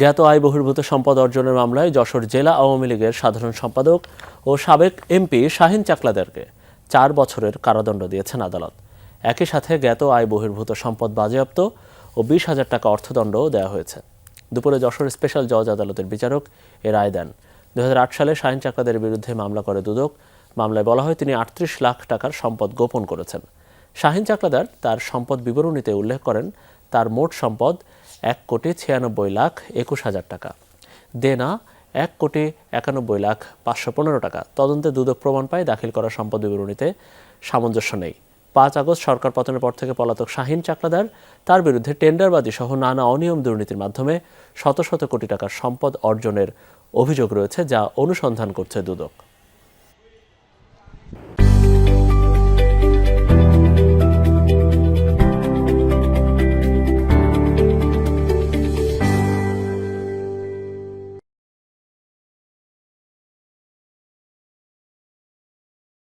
জ্ঞাত আয় বহির্ভূত সম্পদ অর্জনের মামলায় যশোর জেলা আওয়ামী লীগের সাধারণ সম্পাদক ও সাবেক এমপি শাহিন চাকলাদারকে চার বছরের কারাদণ্ড দিয়েছেন আদালত। একই সাথে জ্ঞাত আয় বহির্ভূত সম্পদ বাজেয়াপ্ত ও বিশ হাজার টাকা অর্থদণ্ডও দেওয়া হয়েছে। দুপুরে যশোর স্পেশাল জজ আদালতের বিচারক এ রায় দেন। দু হাজার আট সালে শাহিন চাকলাদের বিরুদ্ধে মামলা করে দুদক। মামলায় বলা হয় তিনি আটত্রিশ লাখ টাকার সম্পদ গোপন করেছেন। শাহিন চাকলাদার তার সম্পদ বিবরণীতে উল্লেখ করেন, তার মোট সম্পদ এক কোটি ছিয়ানব্বই লাখ একুশ হাজার টাকা। দেনা, এক কোটি একানব্বই লাখ পাঁচশো পনেরো টাকা। তদন্তে দুদক প্রমাণ পায় দাখিল করা সম্পদ বিবরণীতে সামঞ্জস্য নেই। পাঁচ আগস্ট সরকার পতনের পর থেকে পলাতক শাহিন চাকলাদার, তার বিরুদ্ধে টেন্ডারবাজি সহ নানা অনিয়ম দুর্নীতির মাধ্যমে শত শত কোটি টাকার সম্পদ অর্জনের অভিযোগ রয়েছে যা অনুসন্ধান করছে দুদক।